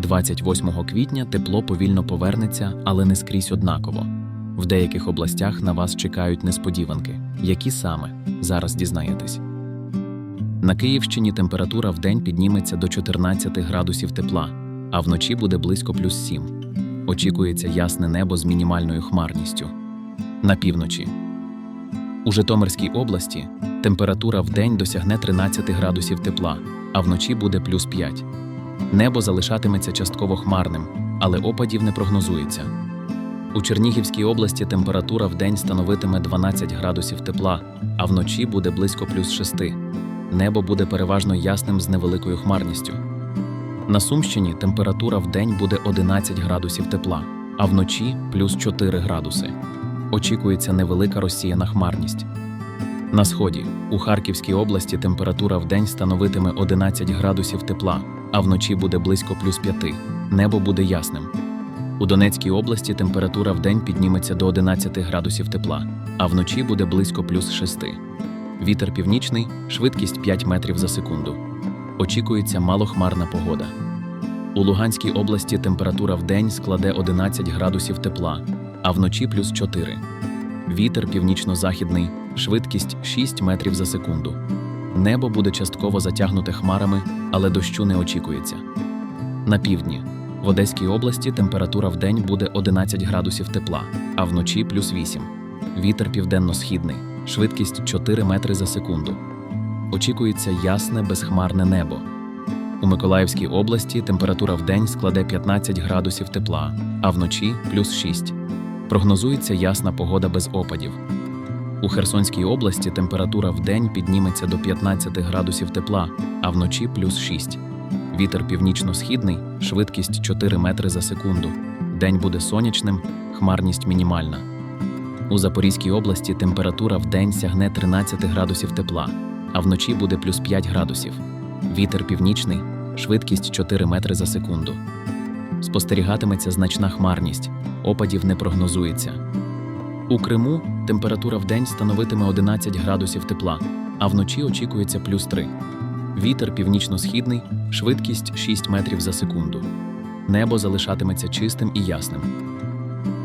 28 квітня тепло повільно повернеться, але не скрізь однаково. В деяких областях на вас чекають несподіванки. Які саме зараз дізнаєтесь. На Київщині температура вдень підніметься до 14 градусів тепла, а вночі буде близько плюс 7. Очікується ясне небо з мінімальною хмарністю. На півночі. У Житомирській області температура вдень досягне 13 градусів тепла, а вночі буде плюс 5. Небо залишатиметься частково хмарним, але опадів не прогнозується. У Чернігівській області температура вдень становитиме 12 градусів тепла, а вночі буде близько плюс 6. Небо буде переважно ясним з невеликою хмарністю. На Сумщині температура вдень буде 11 градусів тепла, а вночі плюс 4 градуси. Очікується невелика розсіяна хмарність. На сході у Харківській області температура вдень становитиме 11 градусів тепла, а вночі буде близько плюс 5. Небо буде ясним. У Донецькій області температура вдень підніметься до 11 градусів тепла, а вночі буде близько плюс 6. Вітер північний, швидкість 5 метрів за секунду. Очікується малохмарна погода. У Луганській області температура вдень складе 11 градусів тепла, а вночі плюс 4. Вітер північно-західний, швидкість 6 метрів за секунду. Небо буде частково затягнуте хмарами, але дощу не очікується. На півдні в Одеській області температура вдень буде 11 градусів тепла, а вночі плюс 8. Вітер південно-східний, швидкість 4 метри за секунду. Очікується ясне безхмарне небо. У Миколаївській області температура вдень складе 15 градусів тепла, а вночі плюс 6. Прогнозується ясна погода без опадів. У Херсонській області температура вдень підніметься до 15 градусів тепла, а вночі плюс 6. Вітер північно-східний, швидкість 4 метри за секунду. День буде сонячним, хмарність мінімальна. У Запорізькій області температура вдень сягне 13 градусів тепла, а вночі буде плюс 5 градусів. Вітер північний, швидкість 4 метри за секунду. Спостерігатиметься значна хмарність, опадів не прогнозується. У Криму температура вдень становитиме 11 градусів тепла, а вночі очікується плюс 3. Вітер північно-східний, швидкість 6 метрів за секунду. Небо залишатиметься чистим і ясним.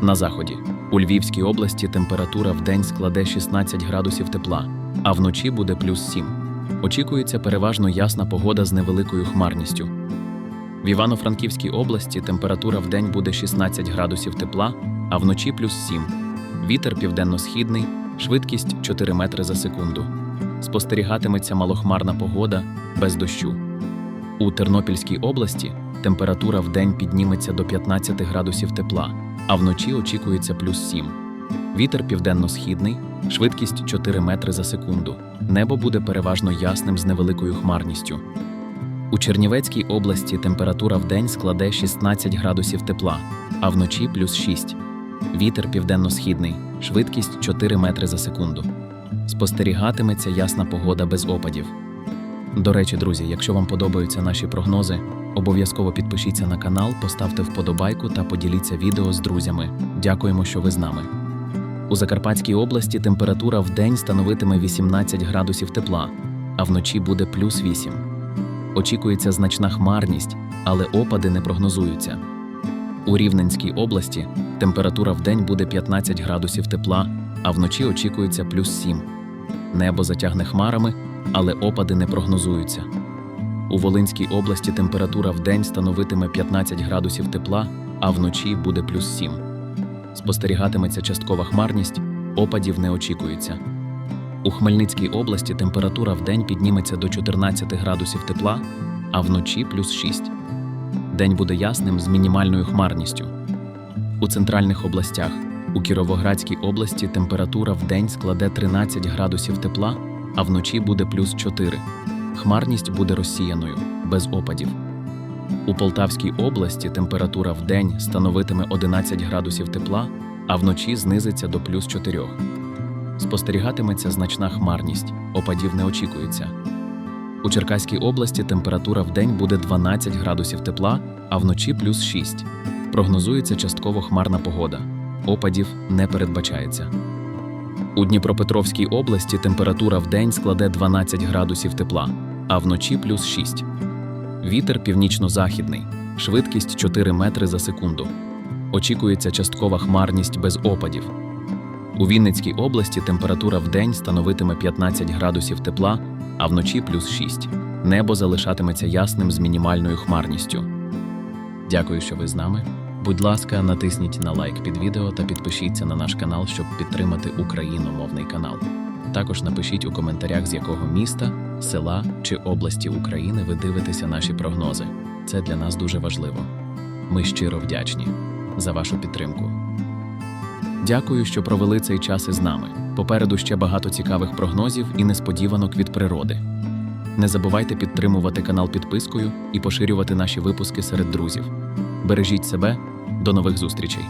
На заході у Львівській області температура вдень складе 16 градусів тепла, а вночі буде плюс 7. Очікується переважно ясна погода з невеликою хмарністю. В Івано-Франківській області температура вдень буде 16 градусів тепла, а вночі плюс 7. Вітер південно-східний, швидкість 4 метри за секунду. Спостерігатиметься малохмарна погода без дощу. У Тернопільській області температура вдень підніметься до 15 градусів тепла, а вночі очікується плюс 7. Вітер південно-східний, швидкість 4 метри за секунду. Небо буде переважно ясним з невеликою хмарністю. У Чернівецькій області температура вдень складе 16 градусів тепла, а вночі плюс 6. Вітер південно-східний, швидкість 4 метри за секунду. Спостерігатиметься ясна погода без опадів. До речі, друзі, якщо вам подобаються наші прогнози, обов'язково підпишіться на канал, поставте вподобайку та поділіться відео з друзями. Дякуємо, що ви з нами. У Закарпатській області температура в день становитиме 18 градусів тепла, а вночі буде плюс 8. Очікується значна хмарність, але опади не прогнозуються. У Рівненській області температура в день буде 15 градусів тепла, а вночі очікується плюс 7. Небо затягне хмарами, але опади не прогнозуються. У Волинській області температура в день становитиме 15 градусів тепла, а вночі буде плюс 7. Спостерігатиметься часткова хмарність, опадів не очікується. У Хмельницькій області температура в день підніметься до 14 градусів тепла, а вночі плюс 6. День буде ясним з мінімальною хмарністю. У центральних областях у Кіровоградській області температура в день складе 13 градусів тепла, а вночі буде плюс 4. Хмарність буде розсіяною, без опадів. У Полтавській області температура в день становитиме 11 градусів тепла, а вночі знизиться до плюс 4. Спостерігатиметься значна хмарність, опадів не очікується. У Черкаській області температура в день буде 12 градусів тепла, а вночі плюс 6. Прогнозується частково хмарна погода. Опадів не передбачається. У Дніпропетровській області температура в день складе 12 градусів тепла, а вночі плюс 6. Вітер північно-західний, швидкість 4 метри за секунду. Очікується часткова хмарність без опадів. У Вінницькій області температура в день становитиме 15 градусів тепла, а вночі плюс 6. Небо залишатиметься ясним з мінімальною хмарністю. Дякую, що ви з нами. Будь ласка, натисніть на лайк під відео та підпишіться на наш канал, щоб підтримати україномовний канал. Також напишіть у коментарях, з якого міста, села чи області України ви дивитеся наші прогнози. Це для нас дуже важливо. Ми щиро вдячні за вашу підтримку. Дякую, що провели цей час із нами. Попереду ще багато цікавих прогнозів і несподіванок від природи. Не забувайте підтримувати канал підпискою і поширювати наші випуски серед друзів. Бережіть себе, до нових зустрічей!